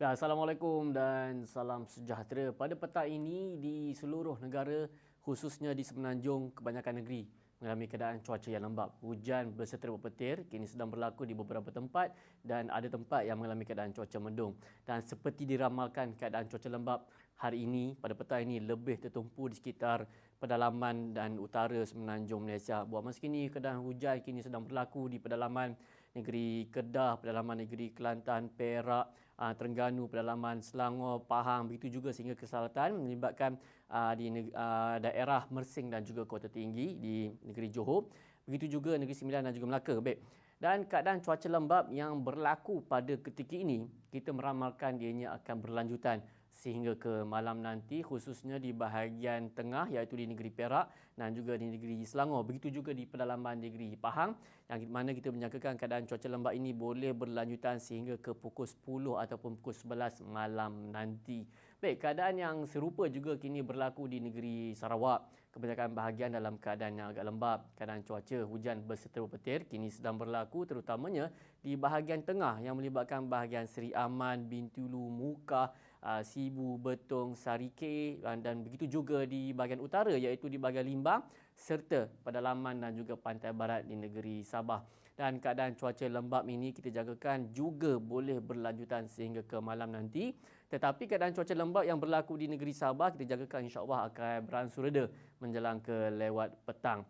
Ya, Assalamualaikum dan salam sejahtera. Pada petang ini di seluruh negara khususnya di Semenanjung kebanyakan negeri mengalami keadaan cuaca yang lembap. Hujan berserta berpetir kini sedang berlaku di beberapa tempat dan ada tempat yang mengalami keadaan cuaca mendung. Dan seperti diramalkan keadaan cuaca lembap hari ini pada petang ini lebih tertumpu di sekitar pedalaman dan utara Semenanjung Malaysia. Buat masa kini keadaan hujan kini sedang berlaku di pedalaman negeri Kedah, pedalaman negeri Kelantan, Perak, ah, Terengganu, pedalaman Selangor, Pahang, begitu juga sehingga ke selatan melibatkan ah, di ah, daerah Mersing dan juga Kota Tinggi di negeri Johor. Begitu juga negeri Sembilan dan juga Melaka. Baik. Dan keadaan cuaca lembap yang berlaku pada ketika ini, kita meramalkan dianya akan berlanjutan sehingga ke malam nanti khususnya di bahagian tengah iaitu di negeri Perak dan juga di negeri Selangor. Begitu juga di pedalaman negeri Pahang yang mana kita menyangkakan keadaan cuaca lembap ini boleh berlanjutan sehingga ke pukul 10 ataupun pukul 11 malam nanti. Baik, keadaan yang serupa juga kini berlaku di negeri Sarawak. Kebanyakan bahagian dalam keadaan yang agak lembab. Keadaan cuaca hujan berserta petir kini sedang berlaku terutamanya di bahagian tengah yang melibatkan bahagian Seri Aman, Bintulu, Mukah, uh, Sibu, Betong, Sarike dan begitu juga di bahagian utara iaitu di bahagian Limbang serta pedalaman dan juga pantai barat di negeri Sabah. Dan keadaan cuaca lembap ini kita jagakan juga boleh berlanjutan sehingga ke malam nanti. Tetapi keadaan cuaca lembap yang berlaku di negeri Sabah kita jagakan insya-Allah akan beransur reda menjelang ke lewat petang.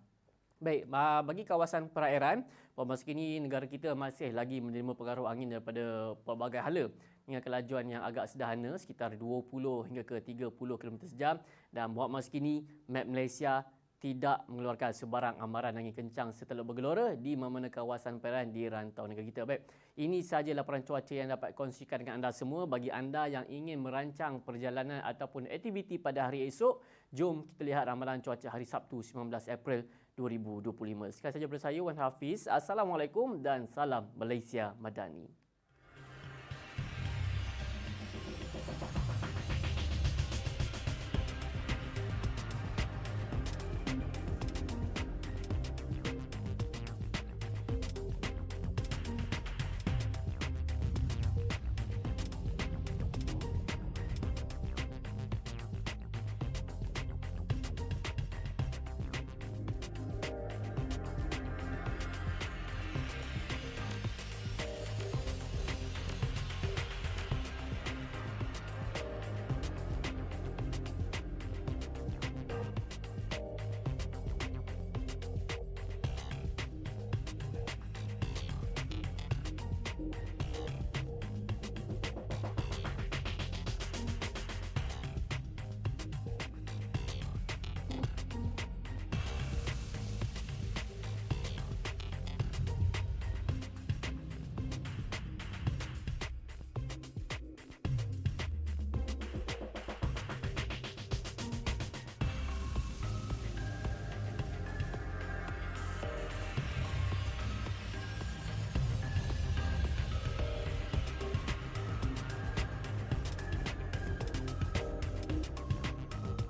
Baik, bagi kawasan perairan, masa kini negara kita masih lagi menerima pengaruh angin daripada pelbagai hala. Dengan kelajuan yang agak sederhana sekitar 20 hingga ke 30 km sejam. Dan buat masa kini map Malaysia tidak mengeluarkan sebarang amaran angin kencang setelah bergelora di mana-mana kawasan perairan di rantau negara kita. Baik, ini sahaja laporan cuaca yang dapat kongsikan dengan anda semua. Bagi anda yang ingin merancang perjalanan ataupun aktiviti pada hari esok, jom kita lihat ramalan cuaca hari Sabtu 19 April 2025. Sekian saja daripada saya Wan Hafiz. Assalamualaikum dan salam Malaysia Madani.